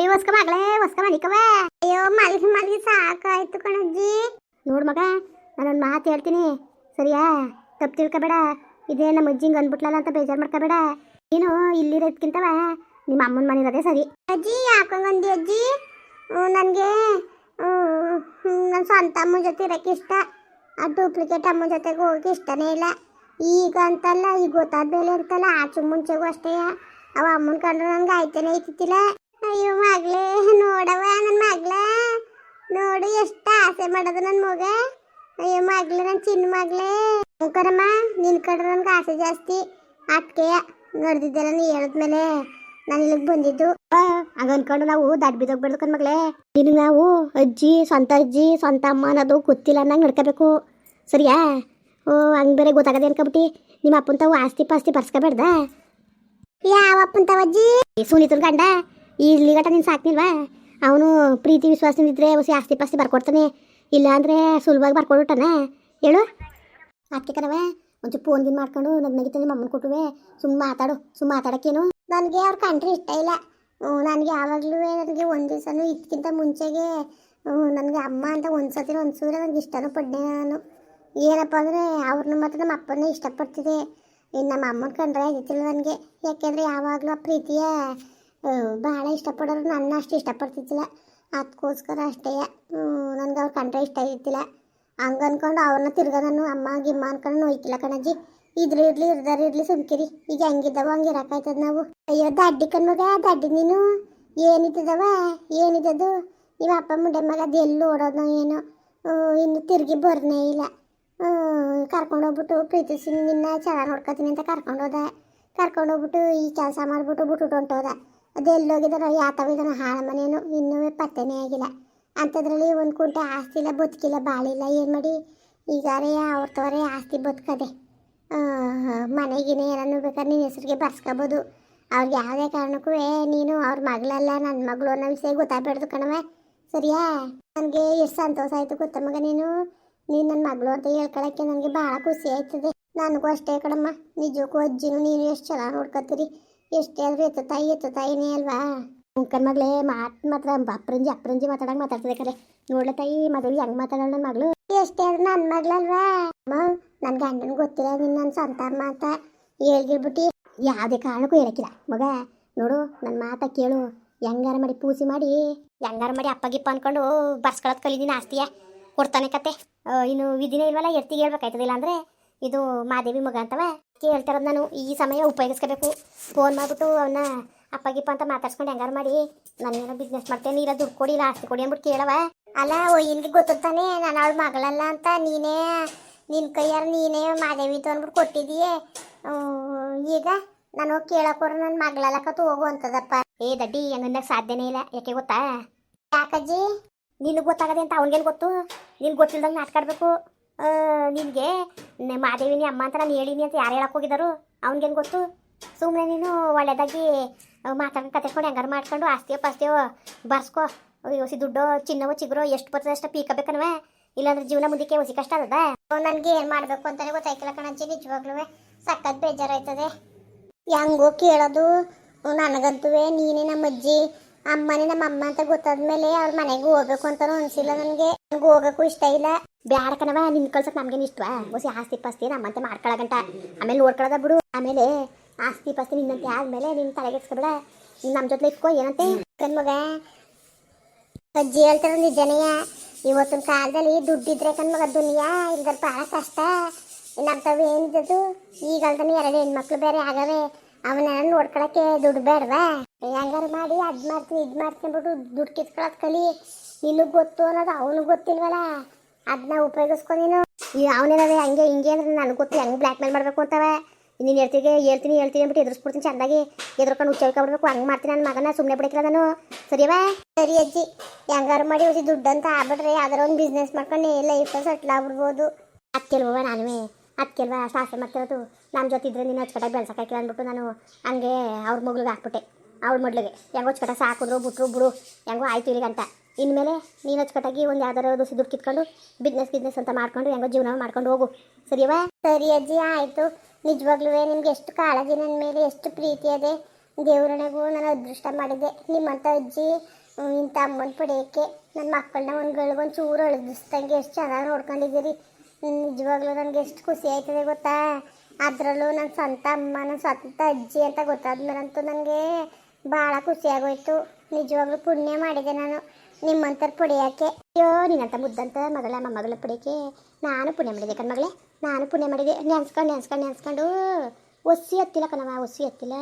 ಅಯ್ಯೋ ಹೊಸ್ಕ ಮಗಳೇ, ಹೊಸ್ಕ ಮನಿಕವ ಅಯ್ಯೋ, ಮಲ್ಗಿ ಮಲ್ಗಿ ಸಾಕಾಯ್ತು ಕಣಜ್ಜಿ. ನೋಡ್ ಮಗ, ನಾನೊಂದು ಮಾತು ಹೇಳ್ತೀನಿ. ಸರಿಯಾ? ತಪ್ಪು ತಿಳ್ಕೊಬೇಡ. ಇದೇ ನಮ್ಮ ಅಜ್ಜಿಂಗ್ ಅಂದ್ಬಿಟ್ಲಲ್ಲ ಅಂತ ಬೇಜಾರು ಮಾಡ್ಕೋಬೇಡ. ನೀನು ಇಲ್ಲಿರೋದ್ಕಿಂತವ ನಿಮ್ಮ ಅಮ್ಮನ ಮನೆ ಸರಿ. ಅಜ್ಜಿ ಯಾಕೊಂಗಂದಿ ಅಜ್ಜಿ? ನನಗೆ ನನ್ನ ಸ್ವಂತ ಅಮ್ಮನ ಜೊತೆ ಇರೋಕ್ಕೆ ಇಷ್ಟ. ಆ ಡೂಪ್ಲಿಕೇಟ್ ಅಮ್ಮನ ಜೊತೆಗೆ ಹೋಗಿ ಇಷ್ಟನೇ ಇಲ್ಲ. ಈಗ ಅಂತಲ್ಲ, ಈಗ ಗೊತ್ತಾದ ಮೇಲೆ ಅಂತಲ್ಲ, ಆಚು ಮುಂಚೆಗೂ ಅಷ್ಟೇ. ಅವ ಅಮ್ಮನ ಕಂಡ್ರೆ ನನಗೆ ಆಯ್ತಾನೆ ಐತಿತ್ತಿಲ್ಲ ಅಯ್ಯೋ ಮಗಳೆ ನೋಡವ ನನ್ನ ಮಗಳ. ನೋಡು ಎಷ್ಟು ಆಸೆ ಮಾಡೋದು ನನ್ನ ಮಗ. ಅಯ್ಯೋ ಮಗಳೆ ನನ್ನ ಚಿನ್ನ ಮಗಳೆ. ಕರಮ್ಮ ನಿನ್ನ ಕಡೆ ನನ್ಗೆ ಆಸೆ ಜಾಸ್ತಿ. ಅದಕ್ಕೆ ನಡೆದಿದ್ದೆಲ್ಲ ನೀ ಹೇಳಿದ್ಮೇಲೆ ನಾನು ಇಲ್ಲಿಗೆ ಬಂದಿದ್ದು. ಹಂಗ ಅನ್ಕೊಂಡು ನಾವು ದಾಟ್ ಬಿದ್ದೋಗ್ಬಿಡ್ದು ಕಣ್ ಮಗಳೇ ನಿನಗೆ ನಾವು ಅಜ್ಜಿ ಸ್ವಂತ ಅಜ್ಜಿ ಸ್ವಂತ ಅಮ್ಮ ಅನ್ನೋದು ಗೊತ್ತಿಲ್ಲ ಅನ್ನಂಗೆ ನಡ್ಕೋಬೇಕು. ಸರಿಯಾ? ಓ ಹಂಗೆ ಬೇರೆ ಗೊತ್ತಾಗದೆ ಅನ್ಕೊಬಿಟ್ಟು ನಿಮ್ಮ ಅಪ್ಪನ ತಾವು ಆಸ್ತಿ ಪಾಸ್ತಿ ಬರ್ಸ್ಕೊಬೇಡ್ದ? ಯಾವ ಅಪ್ಪನ ತಾವಜ್ಜಿ ಸುನೀತನ ಗಂಡ. ಇಲ್ಲಿ ಲಿಗಟ ನಿನ್ ಸಾಕ್ನಿಲ್ವಾ ಅವನು ಪ್ರೀತಿ ವಿಶ್ವಾಸದಿಂದ ಇದ್ರೆ ಹೊಸ ಆಸ್ತಿ ಪಾಸ್ತಿ ಬರ್ಕೊಡ್ತಾನೆ. ಇಲ್ಲ ಅಂದರೆ ಸುಲಭವಾಗಿ ಬರ್ಕೊಡ್ಬಿಟ್ಟಾನೆ ಹೇಳು. ಅದಕ್ಕೆ ಕಣವ ಒಂದು ಫೋನ್ ಗಿನ್ ಮಾಡ್ಕೊಂಡು ನಗ್ ನಗಿತ ನಿಮ್ಮ ಅಮ್ಮನ ಕೊಟ್ಟುವೆ. ಸುಮ್ಮನೆ ಮಾತಾಡು ಸುಮ್ಮನೆ ಮಾತಾಡೋಕ್ಕೇನು? ನನಗೆ ಅವ್ರ ಕಂಡ್ರೆ ಇಷ್ಟ ಇಲ್ಲ. ನನಗೆ ಯಾವಾಗಲೂ ನನಗೆ ಒಂದು ದಿವಸನೂ ಇದಕ್ಕಿಂತ ಮುಂಚೆಗೆ ನನಗೆ ಅಮ್ಮ ಅಂತ ಒಂದು ಸತಿ ಒಂದು ಸೂರ ನನಗೆ ಇಷ್ಟನೂ ಪಡ್ಡೆ ನಾನು. ಏನಪ್ಪ ಅಂದರೆ ಅವ್ರನ್ನ ಮಾತ್ರ ನಮ್ಮ ಅಪ್ಪನೇ ಇಷ್ಟಪಡ್ತಿದೆ. ಇನ್ನು ನಮ್ಮ ಅಮ್ಮನ ಕಂಡ್ರೆ ಆಗಿತ್ತಿಲ್ಲ ನನಗೆ. ಯಾಕೆಂದರೆ ಯಾವಾಗಲೂ ಆ ಪ್ರೀತಿಯ ಭಾಳ ಇಷ್ಟಪಡೋರು ನನ್ನ ಅಷ್ಟು ಇಷ್ಟಪಡ್ತಿದ್ದಿಲ್ಲ. ಅದಕ್ಕೋಸ್ಕರ ಅಷ್ಟೇ. ನನಗೆ ಅವ್ರು ಕಂಡ್ರೆ ಇಷ್ಟ ಆಗಿತ್ತಿಲ್ಲ ಹಂಗೆ ಅಂದ್ಕೊಂಡು ಅವ್ರನ್ನ ತಿರ್ಗ ನಾನು ಅಮ್ಮ ಗಿಮ್ಮ ಅನ್ಕೊಂಡು ನೋಯ್ತಿಲ್ಲ ಕಣಜ್ಜಿ. ಇದ್ರ ಇರಲಿ, ಇರ್ದಾರ ಇರಲಿ, ಸುಮ್ಕಿರಿ. ಈಗ ಹೆಂಗಿದ್ದಾವ ಹಂಗೆ ಇರಕಾಯ್ತದ ನಾವು. ಅಯ್ಯೋ ದಡ್ಡಿ ಕಣ್ಮಗ ದಡ್ಡಿ ನೀನು. ಏನಿದ್ದದವ? ಏನಿದ್ದದು? ನಿಮ್ಮ ಅಪ್ಪ ಮುಂಡೆ ಮಗ, ಅದು ಎಲ್ಲಿ ಓಡೋದು ಏನೋ. ಇನ್ನು ತಿರುಗಿ ಬರ್ನೇ ಇಲ್ಲ. ಕರ್ಕೊಂಡೋಗ್ಬಿಟ್ಟು ಪ್ರೀತಿಸಿ ನಿನ್ನ, ಚೆನ್ನಾಗಿ ನೋಡ್ಕೊತೀನಿ ಅಂತ ಕರ್ಕೊಂಡೋದ ಕರ್ಕೊಂಡೋಗ್ಬಿಟ್ಟು ಈ ಕೆಲಸ ಮಾಡಿಬಿಟ್ಟು ಬಿಟ್ಟು ಹೊಂಟೋದ. ಅದು ಎಲ್ಲೋಗಿದಾರ ಯಾತವಿದಾನ ಹಾಳ ಮನೇನು ಇನ್ನೂ ಪತ್ತೆನೇ ಆಗಿಲ್ಲ. ಅಂಥದ್ರಲ್ಲಿ ಒಂದು ಕುಂಟೆ ಆಸ್ತಿ ಇಲ್ಲ, ಬದುಕಿಲ್ಲ ಬಾಳಿಲ್ಲ ಏನು ಮಾಡಿ? ಈಗಾರೇ ಅವ್ರ ತವರೇ ಆಸ್ತಿ ಬದುಕದೆ. ಮನೆಗಿನ ಏನನ್ನು ಬೇಕಾದ್ರೆ ನಿನ್ನ ಹೆಸರಿಗೆ ಬರ್ಸ್ಕೋಬೋದು. ಅವ್ರಿಗೆ ಯಾವುದೇ ಕಾರಣಕ್ಕೂ ನೀನು ಅವ್ರ ಮಗಳಲ್ಲ ನನ್ನ ಮಗಳು ಅನ್ನೋ ವಿಷಯ ಗೊತ್ತಾಗ್ಬೇಡ್ದು ಕಣವ ಸರಿಯಾ? ನನಗೆ ಎಷ್ಟು ಸಂತೋಷ ಆಯಿತು ಮಗ ನೀನು? ನೀನು ನನ್ನ ಮಗಳು ಅಂತ ಹೇಳ್ಕೊಳಕ್ಕೆ ನನಗೆ ಭಾಳ ಖುಷಿ ಆಯ್ತದೆ. ನನಗೂ ಅಷ್ಟೇ ಕಣಮ್ಮ. ನಿಜಕ್ಕೂ ಅಜ್ಜಿನೂ ನೀನು ಎಷ್ಟು ಚೆನ್ನಾಗಿ ನೋಡ್ಕೊತೀರಿ. ಎಷ್ಟೇ ಆದ್ರೂ ಎತ್ತ ತಾಯಿ, ಎತ್ತ ತಾಯಿನೇ ಅಲ್ವಾ? ಮುಖನ್ ಮಗಳೇ, ಮಾತು ಮಾತ್ರ ಅಪ್ರಂಜಿ ಅಪ್ರಂಜಿ ಮಾತಾಡಂಗೆ ಮಾತಾಡ್ತದೆ ನೋಡ್ಲ ತಾಯಿ ಮದುವೆ ಹೆಂಗ್ ಮಾತಾಡೋಣ ನನ್ನ ಮಗಳು? ಎಷ್ಟು ಆದ್ರೂ ನನ್ನ ಮಗಳಲ್ವಾ ಅಮ್ಮ ನನ್ನ ಗಂಡನ ಗೊತ್ತಿಲ್ಲ ನಿನ್ನ ನನ್ನ ಸ್ವಂತ ಮಾತ. ಅಂತ ಯಾವ್ದೇ ಕಾರಣಕ್ಕೂ ಹೇಳಕ್ಕಿಲ್ಲ. ಮಗ, ನೋಡು ನನ್ನ ಮಾತ ಕೇಳು. ಹೆಂಗಾರ ಮಾಡಿ ಪೂಸಿ ಮಾಡಿ, ಹೆಂಗಾರ ಮಾಡಿ ಅಪ್ಪ, ಗಿಪ್ಪ ಅನ್ಕೊಂಡು ಬರ್ಸ್ಕೊಳತ್ ಕಲಿದೀನಿ ಆಸ್ತಿಯ? ಕೊಡ್ತಾನೆ ಕತೆ. ಇನ್ನು ವಿಧಿನೇ ಇಲ್ವಲ್ಲ? ಎತ್ತಿಗೆ ಹೇಳ್ಬೇಕಾಯ್ತದಿಲ್ಲ ಅಂದ್ರೆ ಇದು ಮಾದೇವಿ ಮಗ ಅಂತವ. ಕೇಳ್ತಾರದು ನಾನು ಈ ಸಮಯ ಉಪಯೋಗಿಸ್ಕೋಬೇಕು. ಫೋನ್ ಮಾಡಿಬಿಟ್ಟು ಅವನ್ನ ಅಪ್ಪ ಗಿಪ್ಪ ಅಂತ ಮಾತಾಡ್ಸ್ಕೊಂಡು ಹೆಂಗಾರು ಮಾಡಿ ನಾನೇನೋ ಬಿಸ್ನೆಸ್ ಮಾಡ್ತೇನೆ ಇಲ್ಲ ದುಡ್ಡು ಕೊಡಿ ಇಲ್ಲ ಆಸ್ತಿ ಕೊಡಿ ಅಂದ್ಬಿಟ್ಟು ಕೇಳವ. ಅಲ್ಲ ಒಯ್ಯನ್ಗೆ ಗೊತ್ತಿರ್ತಾನೆ ನಾನು ಅವಳು ಮಗಳಲ್ಲ ಅಂತ ನೀನೇ ನಿನ್ನ ಕೈಯಾರ ನೀನೇ ಮಾದೇವಿತು ಅಂದ್ಬಿಟ್ಟು ಕೊಟ್ಟಿದ್ದೀಯೇ. ಈಗ ನಾನು ಹೋಗಿ ಕೇಳಕ್ಕೋರ ನನ್ನ ಮಗಳಲ್ಲ ಕತ್ತು ಹೋಗು ಅಂತದಪ್ಪ. ಏ ದಡ್ಡಿ ಹಂಗಂದಾಗ ಸಾಧ್ಯನೇ ಇಲ್ಲ ಯಾಕೆ ಗೊತ್ತಾ? ಯಾಕಜ್ಜಿ? ನಿನಗೆ ಗೊತ್ತಾಗದೆ ಅಂತ ಅವನಿಗೇನು ಗೊತ್ತು? ನಿನ್ಗೆ ಗೊತ್ತಿಲ್ದಂಗೆ ನಾಟ್ಕಾಡ್ಬೇಕು ನಿನಗೆ ಮಾದೇವಿನಿ ಅಮ್ಮ ಅಂತ ನಾನು ಹೇಳಿನಿ ಅಂತ ಯಾರು ಹೇಳಕ್ಕೆ ಹೋಗಿದ್ದಾರು? ಅವ್ನಿಗೇನು ಗೊತ್ತು? ಸುಮ್ಮನೆ ನೀನು ಒಳ್ಳೇದಾಗಿ ಮಾತಾಡ್ಕೊಂಡು ಕತೆಕೊಂಡು ಹೆಂಗಾರು ಮಾಡ್ಕೊಂಡು ಆಸ್ತಿಯೋ ಪಾಸ್ತಿಯೋ ಬರ್ಸ್ಕೋ. ಯೋಸಿ ದುಡ್ಡು, ಚಿನ್ನವೋ, ಚಿಗುರೋ ಎಷ್ಟು ಬರ್ತದೆ ಅಷ್ಟು ಪೀಕಬೇಕನ್ವೆ ಇಲ್ಲಾಂದ್ರೆ ಜೀವನ ಮುಂದಕ್ಕೆ ಹೊಸಿ ಕಷ್ಟ ಅದ ನನಗೆ ಏನು ಮಾಡಬೇಕು ಅಂತಲೇ ಗೊತ್ತಾಯ್ತಿಲ್ಲ ಕಣಂಚಿ ನಿಜವಾಗ್ಲೂ ಸಖತ್ ಬೇಜಾರಾಯ್ತದೆ. ಹೆಂಗೋ ಕೇಳೋದು. ನನಗಂತೂ ನೀನೇ ನಮ್ಮ ಅಜ್ಜಿ ಅಮ್ಮನೇ ನಮ್ಮ ಅಮ್ಮ ಅಂತ ಗೊತ್ತಾದ್ಮೇಲೆ ಅವ್ರ ಮನೆಗೆ ಹೋಗ್ಬೇಕು ಅಂತಾನು ಅನ್ಸಿಲ್ಲ ನನಗೆ. ನನಗೆ ಹೋಗಕ್ಕೂ ಇಷ್ಟ ಇಲ್ಲ. ಬ್ಯಾಡ ಕಣವ ನಿನ್ ಕಳ್ಸಕ್ ನಮ್ಗೇನು ಇಷ್ಟವಾ ಹೊಸಿ ಆಸ್ತಿ ಪಾಸ್ತಿ ನಮ್ಮಂತೆ ಮಾಡ್ಕೊಳಗಂಟ. ಆಮೇಲೆ ನೋಡ್ಕೊಳದ ಬಿಡು. ಆಮೇಲೆ ಆಸ್ತಿ ಪಾಸ್ತಿ ನಿನ್ನಂತೆ ಆದ್ಮೇಲೆ ನಿನ್ ತಲೆಗೆಡ್ಸ್ಕೊಬೇಡ ನೀನ್ ನಮ್ಮ ಜೊತೆ ಇಟ್ಕೋ, ಏನಂತೆ? ಕಣ್ಮಗ ಅಜ್ಜಿ ಹೇಳ್ತಾರ ನಿಜನೆಯ ಇವತ್ತಿನ ಕಾಲದಲ್ಲಿ ದುಡ್ಡಿದ್ರೆ ಕಣ್ಮಗ ದುನಿಯಾ, ಇಲ್ದ್ರ ಬಹಳ ಕಷ್ಟ. ನಮ್ತವ ಏನಿದ್ದದು? ಈಗಲ್ದನೆ ಎರಡು ಹೆಣ್ಮಕ್ಳು ಬೇರೆ ಆಗವೆ. ಅವನ್ನೆಲ್ಲ ನೋಡ್ಕೊಳಕ್ಕೆ ದುಡ್ಡು ಬೇಡವಾ? ಹೆಂಗಾರು ಮಾಡಿ ಅದ್ ಮಾಡ್ತೀನಿ ಇದು ಮಾಡ್ತೀನಿ ಅಂದ್ಬಿಟ್ಟು ದುಡ್ಡು ಕಿತ್ಕೊಳ್ಳೋದು ಕಲಿ. ನಿನಗೆ ಗೊತ್ತು ಅನ್ನೋದು ಅವನಿಗೆ ಗೊತ್ತಿಲ್ವಲ್ಲ? ಅದನ್ನ ಉಪಯೋಗಿಸ್ಕೊ ನೀನು. ಈ ಅವನೇನವೆ ಹಂಗೆ ಹಿಂಗೆ ಅಂದ್ರೆ ನನಗೆ ಗೊತ್ತು ಹೆಂಗೆ ಬ್ಲ್ಯಾಕ್ ಮೇಲ್ ಮಾಡಬೇಕು ಅಂತವೆ. ನೀನು ಹೇಳ್ತಿಗೆ ಹೇಳ್ತೀನಿ ಹೇಳ್ತೀನಿ ಅಂದ್ಬಿಟ್ಟು ಎದುರಿಸ್ಬಿಡ್ತೀನಿ ಚಂದಾಗಿ. ಎದುರ್ಕೊಂಡು ಉಚ್ಚಳ್ಕೊಬಿಡ್ಬೇಕು ಹಂಗೆ ಮಾಡ್ತೀನಿ ನನ್ನ ಮಗನ ಸುಮ್ಮನೆ ಬಿಡಕ್ಕಿಲ್ಲ ನಾನು. ಸರಿವಾ ಸರಿ ಅಜ್ಜಿ ಹೆಂಗಾರು ಮಾಡಿ ಹೊಸಿ ದುಡ್ಡು ಅಂತ ಆಗ್ಬಿಟ್ರೆ ಯಾವ್ದಾರ ಒಂದು ಬಿಸ್ನೆಸ್ ಮಾಡ್ಕೊಂಡು ಲೈಫ್ ಸೆಟ್ಲ್ ಆಗ್ಬಿಡ್ಬೋದು. ಅದ್ಕೆಲ್ವ ನಾನುವೇ ಅದ್ಕೆಲ್ವ ಸಾಸೆ ಮಾಡ್ತಿರೋದು ನಮ್ಮ ಜೊತೆ ಇದ್ರೆ ನೀನು ಅಚ್ಚಕಟ್ಟಾಗಿ ಬೆಳ್ಸಕ್ಕಾಕಿಲ್ಲ ಅಂದ್ಬಿಟ್ಟು ನಾನು ಹಂಗೆ ಅವ್ರ ಮಗ್ಳಿಗೆ ಹಾಕ್ಬಿಟ್ಟೆ. ಅವಳ ಮೊದಲಿಗೆ. ಹೆಂಗೋ ಹೊಚ್ಕಟ ಸಾಕಿದ್ರು, ಬಿಟ್ರು, ಬಿಡು, ಹೆಂಗೋ ಆಯ್ತು ಅಂತ ಇನ್ಮೇಲೆ ನೀನು ಹಚ್ಕಟ್ಟಾಗಿ ಒಂದು ಯಾವ್ದಾರು ದೋಸಿ ದುಡ್ಡು ಕಿತ್ಕೊಂಡು ಬಿಸ್ನೆಸ್ ಬಿಸ್ನೆಸ್ ಅಂತ ಮಾಡ್ಕೊಂಡು, ಹೆಂಗೋ ಜೀವನ ಮಾಡ್ಕೊಂಡು ಹೋಗು. ಸರಿಯವಾ ಸರಿ ಅಜ್ಜಿ, ಆಯಿತು. ನಿಜವಾಗ್ಲೂ ನಿಮ್ಗೆ ಎಷ್ಟು ಕಾಳಜಿ ನನ್ನ ಮೇಲೆ, ಎಷ್ಟು ಪ್ರೀತಿ ಅದೇ. ದೇವ್ರನೆಗೂ ನಾನು ಅದೃಷ್ಟ ಮಾಡಿದ್ದೆ. ನಿಮ್ಮಂತ ಅಜ್ಜಿ ಇಂಥ ಅಮ್ಮನ ಪಡೆಯೋಕ್ಕೆ ನನ್ನ ಮಕ್ಕಳನ್ನ ಒಂದು ಗಳಿಗೊಂದು ಚೂರು ಅಳದಿಸ್ದಂಗೆ ಎಷ್ಟು ಚೆನ್ನಾಗಿ ನೋಡ್ಕೊಂಡಿದ್ದೀರಿ. ನಿಜವಾಗ್ಲೂ ನನಗೆ ಎಷ್ಟು ಖುಷಿ ಆಯ್ತದೆ ಗೊತ್ತಾ? ಅದರಲ್ಲೂ ನನ್ನ ಸ್ವಂತ ಅಮ್ಮ ನನ್ನ ಸ್ವಂತ ಅಜ್ಜಿ ಅಂತ ಗೊತ್ತಾದ್ಮೇಲಂತೂ ನನಗೆ ಭಾಳ ಖುಷಿಯಾಗೋಯ್ತು. ನಿಜವಾಗ್ಲೂ ಪುಣ್ಯ ಮಾಡಿದೆ ನಾನು. ನಿಮ್ಮಂತರ್ ಪುಡಿಯಾಕೆ ಅಯ್ಯೋ, ನಿನ್ನಂತ ಮುದ್ದಂತ ಮಗಳ ಮೊಮ್ಮಗಳ ಪುಡಿಯಕ್ಕೆ ನಾನು ಪುಣ್ಯ ಮಾಡಿದೆ ಕಣ್ಮಗಳೇ ನಾನು ಪುಣ್ಯ ಮಾಡಿದೆ. ನೆನ್ಸ್ಕೊಂಡು ನೆನ್ಸ್ಕೊಂಡು ನೆನ್ಸ್ಕೊಂಡು. ಒಸಿ ಎತ್ತಿಲ್ಲ ಕಣವ ಒಸಿ ಎತ್ತಿಲ್ಲ.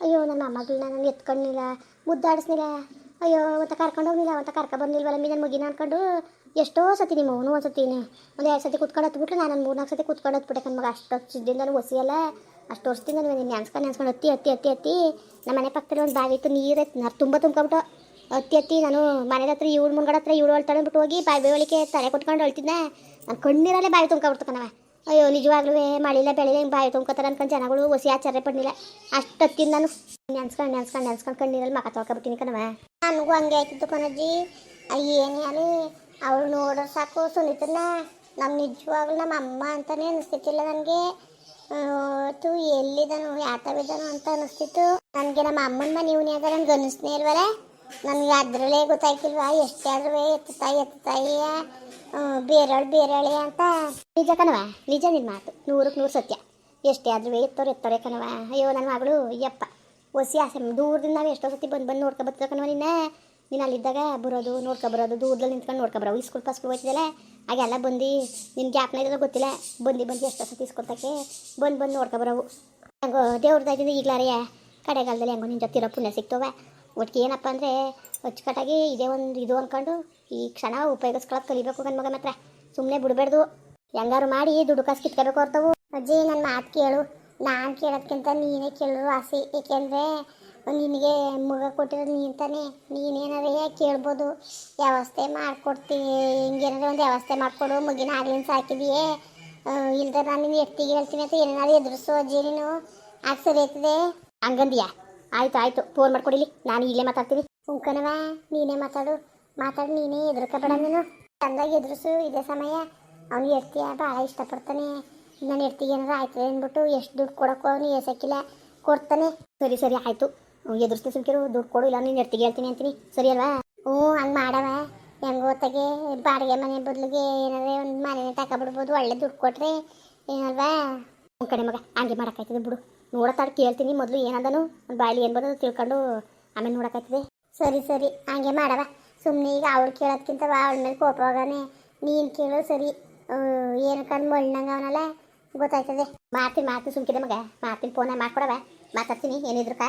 ಅಯ್ಯೋ, ನನ್ನ ಮೊಮ್ಮಗಳನ್ನ ನಾನು ಎತ್ಕೊಂಡಿಲ್ಲ. ಮುದ್ದಾಡಿಸ್ನಿಲ್ಲ. ಅಯ್ಯೋ, ಅಂತ ಕರ್ಕೊಂಡು ಹೋಗ್ಲಿಲ್ಲ ಅಂತ ಕರ್ಕೊ ಬಂದಿಲ್ವಲ್ಲ ಮೀ ನನ್ನ ಮುಗಿನ ಅನ್ಕೊಂಡು. ಎಷ್ಟೋ ಸತಿ ನಿಮ್ಮ ಅವನು ಒಂದು ಸತಿ ಒಂದು ಎರಡು ಸತಿ ಕುತ್ಕೊಂಡು ಹತ್ಬಿಟ್ರೆ ನಾನು ಮೂರ್ನಾಲ್ಕು ಮೂರು ನಾಲ್ಕು ಸತಿ ಕುತ್ಕೊಂಡು ಹತ್ಬಿಟ್ಟೆ ಕಣ್ಮಗ ಅಷ್ಟು ಹಚ್ಚಿದ್ದಿಂದ ನಾನು ಒಸಿಯಲ್ಲ ಅಷ್ಟು ವರ್ಷದಿಂದ ನಾನು ಅನ್ಸ್ಕೊಂಡು ಅನ್ಸ್ಕೊಂಡು ಅತ್ತಿ ಅತ್ತಿ ಅತ್ತಿ ಅತ್ತಿ ನಮ್ಮ ಮನೆ ಪಕ್ಕದಲ್ಲಿ ಒಂದು ಬಾವಿ ಇತ್ತು, ನೀರು ತುಂಬ ತುಂಬ್ಕೊಬಿಟ್ಟು ಅತ್ತಿ ಅತ್ತಿ, ನಾನು ಮನೆ ಹತ್ರ ಇವಳು ಮುಂಗಡ ಹತ್ರ ಇವಳು ಅಳ್ತಾಳೆ ಬಿಟ್ಟು ಹೋಗಿ ಬಾಯಿ ಬೇವಳಿಕೆ ತಲೆ ಕೊಟ್ಕೊಂಡು ಅಳ್ತಿದ್ದೆ. ನಾನು ಕಣ್ಣೀರಲ್ಲೇ ಬಾಯಿ ತುಂಬ್ಕೊಂಬಿಡ್ತಕ್ಕನವ ಅಯ್ಯೋ ನಿಜವಾಗ್ಲೂ ಮಾಡಿಲ್ಲ ಬೆಳಿಲ್ಲ ಹಿಂಗೆ ಬಾಯಿ ತುಂಬ್ಕೊತಾರೆ ಅನ್ಕೊಂಡು ಜನಗಳು ಹೊಸಿ ಆಚಾರ್ಯ ಪಡ್ಲಿಲ್ಲ. ಅಷ್ಟು ಹತ್ತಿನ ನಾನು ನೆನ್ಸ್ಕೊಂಡು ನೆನ್ಸ್ಕೊಂಡು ನೆನ್ಸ್ಕೊಂಡು ಕಣ್ಣೀರಲ್ಲಿ ಮಕ ತೊಳ್ಕೊಬಿಟ್ಟಿನಿ ಕಣವ ನನಗೂ ಹಂಗೆ ಆಯ್ತಿತ್ತು ಕಣಜ್ಜಿ. ಏನು ಅಲ್ಲಿ ಅವಳು ನೋಡೋ ಸಾಕು ಸುನಿತನ ನಮ್ಮ ನಿಜವಾಗ್ಲೂ ನಮ್ಮ ಅಮ್ಮ ಅಂತಲೇ ಅನಿಸ್ತಿಲ್ಲ ನನಗೆ. ತು ಎಲ್ಲಿದನು ಯಾತವಿದನು ಅಂತ ಅನಿಸ್ತಿತ್ತು. ನನಗೆ ನಮ್ಮ ಅಮ್ಮನ ಮನೆ ಇವನ್ಯಾಗ ನನ್ಗೆ ಅನಿಸ್ನೇ ಇಲ್ವಲ್ಲ ನನಗೆ ಅದರಲ್ಲೇ ಗೊತ್ತಾಯ್ತಿಲ್ವಾ, ಎಷ್ಟೇ ಆದ್ರೂ ಎತ್ತುತ್ತಾಯಿ ಎತ್ತುತ್ತಾಯಿಯ ಬೇರಳು ಬೇರಳೆ ಅಂತ. ನಿಜ ಕಣವ ನಿಜ ನಿನ್ನ ಮಾತು. ನೂರಕ್ಕೆ ನೂರು ಸತ್ಯ. ಎಷ್ಟೇ ಆದ್ರೂ ಎತ್ತೋರು ಎತ್ತೋರೆ ಕಣವ ಅಯ್ಯೋ, ನನ್ನ ಮಗಳು ಯಪ್ಪ ಹೊಸಿ ಆಸೆ, ದೂರದಿಂದ ನಾವು ಎಷ್ಟೋ ಸತಿ ಬಂದು ಬಂದು ನೋಡ್ಕೊ ಬರ್ತೀವಿ ಕಣವ ನಿನ್ನ. ನೀನು ಅಲ್ಲಿದ್ದಾಗ ಬರೋದು ಬರೋದು, ದೂರದಲ್ಲಿ ನಿಂತ್ಕೊಂಡು ನೋಡ್ಕೊ ಬರೋ ಸ್ಕೂಲ್ ಪಸ್ಕೂಲ್ ಹೋಯ್ತಿದ್ದಲ್ಲ ಹಾಗೆಲ್ಲ ಬಂದು ನಿನ್ನ ಗ್ಯಾಪ್ನ ಇದ್ರೆ ಗೊತ್ತಿಲ್ಲ. ಬಂದು ಬಂದು ಎಷ್ಟು ಸತಿ ಇಸ್ಕೊತಕ್ಕೆ ಬಂದು ಬಂದು ನೋಡ್ಕೊ ಬರೋವು. ಹಂಗೋ ದೇವ್ರದಾಗಿಂದ ಈಗಲಾರೆಯ ಕಡೆಗಾಲದಲ್ಲಿ ಹೆಂಗೋ ನಿನ್ನ ಜೊತೆ ಇರೋ ಪುಣ್ಯ ಸಿಗ್ತವೆ ಒಟ್ಟಿಗೆ ಏನಪ್ಪ ಅಂದರೆ ಅಚ್ಚುಕಟ್ಟಾಗಿ ಇದೇ ಒಂದು ಇದು ಅಂದ್ಕೊಂಡು ಈ ಕ್ಷಣ ಉಪಯೋಗಿಸ್ಕೊಳಕ್ಕೆ ಕಲಿಬೇಕು ನನ್ನ ಮಗ ಮಾತ್ರ. ಸುಮ್ಮನೆ ಬಿಡಬಾರ್ದು ಹೆಂಗಾರು ಮಾಡಿ ದುಡ್ಡು ಕಾಸು ಕಿತ್ಕೋಬೇಕು ಹೊರ್ತವು. ಅಜ್ಜಿ ನನ್ನ ಮಾತು ಕೇಳು. ನಾನು ಕೇಳೋದ್ಕಿಂತ ನೀನೇ ಕೇಳೋರು ಆಸೆ. ಏಕೆಂದರೆ ನಿನಗೆ ಮಗ ಕೊಟ್ಟಿರೋದು ನೀನು ತಾನೇ. ನೀನೇನಾರೇ ಕೇಳ್ಬೋದು. ವ್ಯವಸ್ಥೆ ಮಾಡಿಕೊಡ್ತೀನಿ ಹಿಂಗೇನಾದ್ರು ಒಂದು ವ್ಯವಸ್ಥೆ ಮಾಡಿಕೊಡು, ಮಗಿನ ಆಗ್ಲಿನ ಸಾಕಿದೆಯೇ. ಇಲ್ದ ನಾನು ನಿನ್ನ ಎತ್ತಿಗೆ ಹೇಳ್ತೀನಿ ಅಂತ ಏನಾದ್ರು ಎದುರಿಸು ಅಜ್ಜಿ ನೀನು. ಆಗ ಸರಿ ಆಯ್ತದೆ? ಹಂಗಂದಿಯಾ? ಆಯ್ತು ಆಯ್ತು. ಫೋನ್ ಮಾಡ್ಕೊಡಿಲಿ ನಾನು ಇಲ್ಲೇ ಮಾತಾಡ್ತೀನಿ. ಉಂಕನವ ನೀನೇ ಮಾತಾಡು. ಮಾತಾಡಿ, ನೀನೇ ಎದುರ್ಕೋಬೇಡ ನೀನು. ಚಂದಾಗಿ ಎದುರಿಸು ಇದೇ ಸಮಯ. ಅವನು ಎಡ್ತೀಯ ಭಾಳ ಇಷ್ಟಪಡ್ತಾನೆ. ನಾನು ಎತ್ತಿಗೆ ಏನಾರು ಆಯ್ತದೆ ಅಂದ್ಬಿಟ್ಟು ಎಷ್ಟು ದುಡ್ಡು ಕೊಡೋಕ್ಕೂ ಅವನು ಎಸಕ್ಕಿಲ್ಲ ಕೊಡ್ತಾನೆ. ಸರಿ ಸರಿ, ಆಯಿತು. ಎದುರಿಸ್ತೀನಿ ಸುಮ್ಕಿರು ದುಡ್ಡು ಕೊಡು ಇಲ್ಲ ನೀನು ಎಡ್ತಿಗೆ ಹೇಳ್ತೀನಿ ಅಂತೀನಿ. ಸರಿ ಅಲ್ವಾ? ಹ್ಞೂ ಹಂಗೆ ಮಾಡವ. ಹೆಂಗೋ ಗೊತ್ತಾಗೆ ಬಾಡಿಗೆ ಮನೆ ಬದಲಿಗೆ ಏನಾದ್ರೆ ಒಂದು ಮನೆ ತಗೊಬಿಡ್ಬೋದು ಒಳ್ಳೆ ದುಡ್ಡು ಕೊಟ್ರೆ. ಏನಲ್ವಾ ಒಂದು ಕಡೆ ಮಗ ಹಂಗೆ ಮಾಡೋಕ್ಕಾಯ್ತದೆ ಬಿಡು. ನೋಡತ್ತಾಡ್ ಕೇಳ್ತೀನಿ ಮೊದಲು ಏನಂದನು ಒಂದು ಬಾಯಿಲಿ ಏನು ಬರೋದು ತಿಳ್ಕೊಂಡು ಆಮೇಲೆ ನೋಡೋಕ್ಕಾಯ್ತದೆ. ಸರಿ ಸರಿ ಹಂಗೆ ಮಾಡವ. ಸುಮ್ಮನೆ ಈಗ ಅವಳು ಕೇಳೋದ್ಕಿಂತ ಅವಳ ಮೇಲೆ ಕೋಪವಾಗನೆ ನೀನು ಕೇಳೋ ಸರಿ. ಏನು ಕಂಡು ಮಣ್ಣಂಗೆ ಅವನಲ್ಲ? ಗೊತ್ತಾಯ್ತದೆ. ಮಾಡ್ತೀನಿ ಮಾಡ್ತೀನಿ ಸುಮ್ಕಿದೆ ಮಗ. ಮಾಡ್ತೀನಿ ಫೋನ ಮಾಡ್ಕೊಡವ. ಮಾತಾಡ್ತೀನಿ ಏನಿದ್ರು ಕಾ.